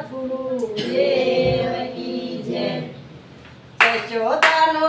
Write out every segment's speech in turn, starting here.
સદગુરુ દેવ કી જય. સચોદાનો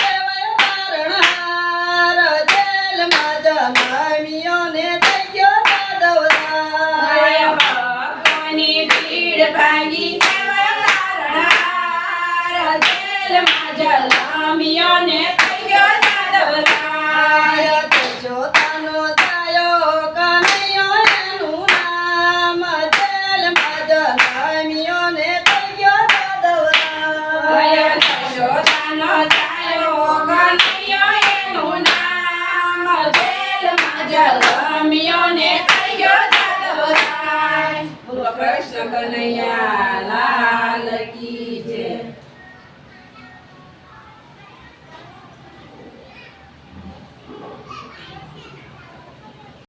કૃષ્ણ કનૈયા